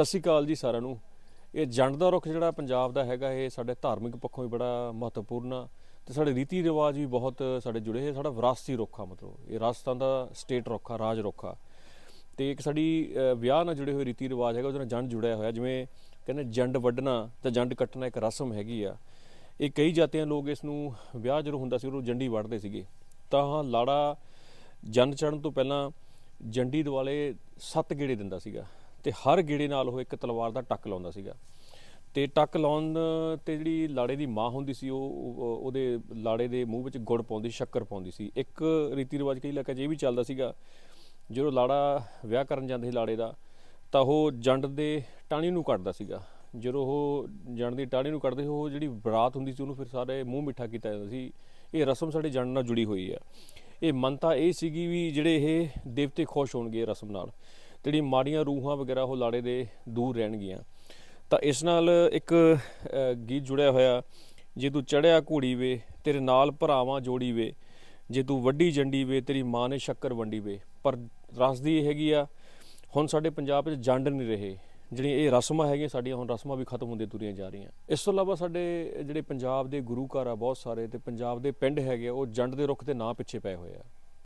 ਸਤਿ ਸ਼੍ਰੀ ਅਕਾਲ ਜੀ ਸਾਰਿਆਂ ਨੂੰ। ਇਹ ਜੰਡ ਦਾ ਰੁੱਖ ਜਿਹੜਾ ਪੰਜਾਬ ਦਾ ਹੈਗਾ, ਇਹ ਸਾਡੇ ਧਾਰਮਿਕ ਪੱਖੋਂ ਵੀ ਬੜਾ ਮਹੱਤਵਪੂਰਨ ਆ ਤੇ ਸਾਡੇ ਰੀਤੀ ਰਿਵਾਜ ਵੀ ਬਹੁਤ ਸਾਡੇ ਜੁੜੇ ਹੋਏ, ਸਾਡਾ ਵਿਰਾਸਤੀ ਰੁੱਖ ਆ ਮਤਲਬ, ਇਹ ਰਾਜਸਥਾਨ ਦਾ ਸਟੇਟ ਰੁੱਖ ਆ, ਰਾਜ ਰੁੱਖ ਆ। ਤੇ ਇੱਕ ਸਾਡੀ ਵਿਆਹ ਨਾਲ ਜੁੜੇ ਹੋਏ ਰੀਤੀ ਰਿਵਾਜ ਹੈਗਾ, ਉਹਦੇ ਨਾਲ ਜੰਡ ਜੁੜਿਆ ਹੋਇਆ, ਜਿਵੇਂ ਕਹਿੰਦੇ ਜੰਡ ਵੱਢਣਾ ਤੇ ਜੰਡ ਕੱਟਣਾ ਇੱਕ ਰਸਮ ਹੈਗੀ ਆ। ਇਹ ਕਈ ਜਾਤੀਆਂ ਲੋਕ ਇਸ ਨੂੰ ਵਿਆਹ ਜਦੋਂ ਹੁੰਦਾ ਸੀ, ਉਦੋਂ ਜੰਡੀ ਵੱਢਦੇ ਸੀਗੇ। ਤਾਂ ਲਾੜਾ ਜੰਡ ਚੜਨ ਤੋਂ ਪਹਿਲਾਂ ਜੰਡੀ ਦੁਆਲੇ ਸੱਤ ਗੇੜੇ ਦਿੰਦਾ ਸੀਗਾ। ਤੇ ਹਰ ਗੇੜੇ ਨਾਲ ਉਹ ਇੱਕ ਤਲਵਾਰ ਦਾ ਟੱਕ ਲਾਉਂਦਾ ਸੀਗਾ। ਤੇ ਟੱਕ ਲਾਉਣ ਤੇ ਜਿਹੜੀ ਲਾੜੇ ਦੀ ਮਾਂ ਹੁੰਦੀ ਸੀ, ਉਹ ਉਹਦੇ ਲਾੜੇ ਦੇ ਮੂੰਹ ਵਿੱਚ ਗੁੜ ਪਾਉਂਦੀ, ਸ਼ੱਕਰ ਪਾਉਂਦੀ ਸੀ। ਇੱਕ ਰੀਤੀ ਰਿਵਾਜ ਕਈ ਇਲਾਕਿਆਂ 'ਚ ਇਹ ਵੀ ਚੱਲਦਾ ਸੀਗਾ, ਜਦੋਂ ਲਾੜਾ ਵਿਆਹ ਕਰਨ ਜਾਂਦੇ ਸੀ ਲਾੜੇ ਦਾ, ਤਾਂ ਉਹ ਜੰਡ ਦੇ ਟਾਣੀ ਨੂੰ ਕੱਟਦਾ ਸੀਗਾ। ਜਦੋਂ ਉਹ ਜੰਡ ਦੀ ਟਾਣੀ ਨੂੰ ਕੱਟਦੇ ਸੀ, ਉਹ ਜਿਹੜੀ ਬਰਾਤ ਹੁੰਦੀ ਸੀ, ਉਹਨੂੰ ਫਿਰ ਸਾਰੇ ਮੂੰਹ ਮਿੱਠਾ ਕੀਤਾ ਜਾਂਦਾ ਸੀ। ਇਹ ਰਸਮ ਸਾਡੇ ਜੰਡ ਨਾਲ ਜੁੜੀ ਹੋਈ ਹੈ ਇਹ ਮੰਨਤਾ ਇਹ ਸੀਗੀ ਵੀ ਜਿਹੜੇ ਇਹ ਦੇਵਤੇ ਖੁਸ਼ ਹੋਣਗੇ ਰਸਮ ਨਾਲ। ਜਿਹੜੀ ਮਾੜੀਆਂ ਰੂਹਾਂ ਵਗੈਰਾ ਉਹ ਲਾੜੇ ਦੇ ਦੂਰ ਰਹਿਣਗੀਆਂ। ਤਾਂ ਇਸ ਨਾਲ ਇੱਕ ਗੀਤ ਜੁੜਿਆ ਹੋਇਆ ਜੇ ਤੂੰ ਚੜਿਆ ਘੋੜੀ ਵੇ ਤੇਰੇ ਨਾਲ ਭਰਾਵਾਂ ਜੋੜੀ ਵੇ ਜੇ ਤੂੰ ਵੱਡੀ ਜੰਡੀ ਵੇ ਤੇਰੀ ਮਾਂ ਨੇ ਸ਼ੱਕਰ ਵੰਡੀ ਵੇ। ਪਰ ਰਸਦੀ ਇਹ ਹੈਗੀ ਆ ਹੁਣ ਸਾਡੇ ਪੰਜਾਬ ਵਿੱਚ ਜੰਡ ਨਹੀਂ ਰਹੇ। ਜਿਹੜੀਆਂ ਇਹ ਰਸਮਾਂ ਹੈਗੀਆਂ ਸਾਡੀਆਂ ਹੁਣ ਰਸਮਾਂ ਵੀ ਖਤਮ ਹੁੰਦੀਆਂ ਤੁਰੀਆਂ ਜਾ ਰਹੀਆਂ। ਇਸ ਤੋਂ ਇਲਾਵਾ ਸਾਡੇ ਜਿਹੜੇ ਪੰਜਾਬ ਦੇ ਗੁਰੂ ਘਰ ਆ ਬਹੁਤ ਸਾਰੇ ਤੇ ਪੰਜਾਬ ਦੇ ਪਿੰਡ ਹੈਗੇ ਆ, ਉਹ ਜੰਡ ਦੇ ਰੁੱਖ ਦੇ ਨਾਂ ਪਿੱਛੇ ਪਏ ਹੋਏ ਆ।